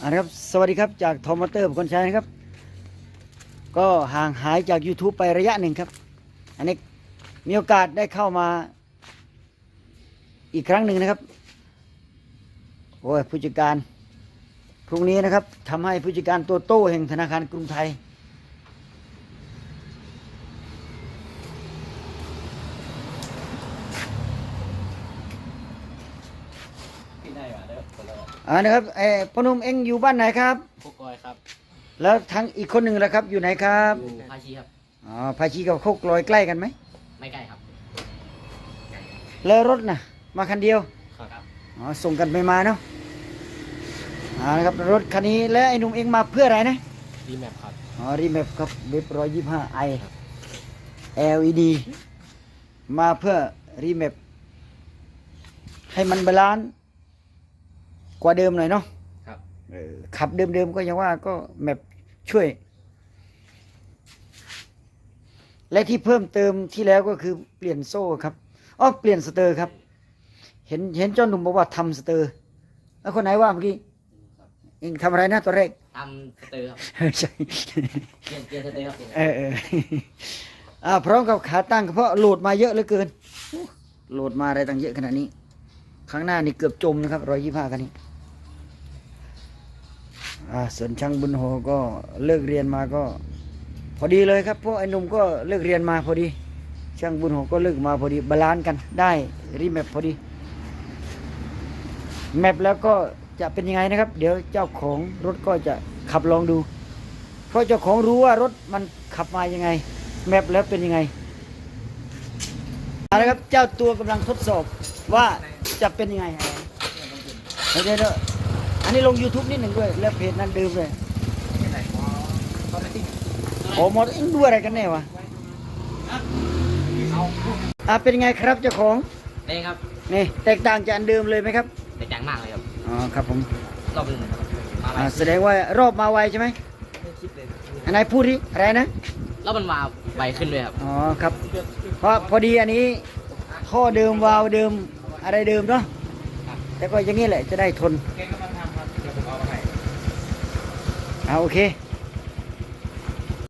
อ่านะครับ สวัสดีครับจากทอมมอเตอร์คนใช้นะครับ ก็ห่างหายจาก YouTube ไประยะหนึ่งครับ อันนี้มีโอกาสได้เข้ามาอีกครั้งหนึ่งนะครับ โอ้ยผู้จัดการ พรุ่งนี้นะครับทำให้ผู้จัดการตัวโต้แห่งธนาคารกรุงไทย พี่นายมาเด้อคนละอ่านะครับเออพอหนุ่มเอ็งอยู่บ้านไหนครับ พวกกอยครับแล้วทั้งอีกคนหนึ่งล่ะครับอยู่ไหนครับอยู่ภาชีครับ อ๋อภาชีกับโคกลอยใกล้กันไหมไม่ใกล้ครับแล้วรถน่ะ มาคันเดียวครับอ๋อส่งกันไปมาเนาะอ่านะครับรถคันนี้แล้วไอ้หนุ่มเองมาเพื่ออะไรนะดีแมปครับ อ๋อรีแมปครับเว็บร้อยยี่ห้าไอ LED มาเพื่อรีแมปให้มันบาลานซ์ กว่าเดิมหน่อยเนาะครับ เออขับเดิมๆก็ยังว่าก็แมปช่วย และที่เพิ่มเติมที่แล้วก็คือเปลี่ยนโซ่ครับอ๋อเปลี่ยนสเตอร์ครับ เห็นเห็นเจ้าหนุ่มบอกว่าทำสเตอร์ แล้วคนไหนว่าเมื่อกี้เองทำอะไรนะตัวแรกทำสเตอร์ครับใช่เปลี่ยนเปลี่ยนสเตอร์ครับเปลี่ยนเออเอออ่าพร้อมกับขาตั้งเพราะโหลดมาเยอะเหลือเกินโอ้โหลดมาอะไรตั้งเยอะขนาดนี้ข้างหน้านี่เกือบจมนะครับร้อยยี่ห้าคันนี้อ่า ส่วนช่างบุญโฮก็เลิกเรียนมาก็ พอดีเลยครับเพราะไอ้นุ่มก็เลิกเรียนมาพอดี ช่างบุญโฮก็เลิกมาพอดีบาลานซ์กันได้รีแมปพอดีแมปแล้วก็จะเป็นยังไงนะครับ เดี๋ยวเจ้าของรถก็จะขับลองดู เพราะเจ้าของรู้ว่ารถมันขับมายังไง แมปแล้วเป็นยังไงอาละครับเจ้าตัวกำลังทดสอบว่าจะเป็นยังไงอะไรเดี๋ยเดี๋ยว อันนี้ลง YouTube นิดหนึ่งด้วย แล้วเพจนั้นดื่มเลยโอ้หมดเอ็งดูอะไรกันแน่วะอะเป็นยังไงครับเจ้าของนี่ครับนี่แตกต่างจากอันเดิมเลยไหมครับแต่จังมากเลยครับอ๋อครับผมรอบหนึงนะครับมาไปอ่าแสดงว่ารอบมาไวใช่ไหมอันไหนพูดดิอะไรนะรอบมันมาไวขึ้นด้วยครับอ๋อครับเพราะพอดีอันนี้ท่อเดิมวาล์วเดิมอะไรเดิมเนาะแต่ก็อย่างนี้แหละจะได้ทน แกก็มาทำครับเดี๋ยวผมเอาไป เอาโอเค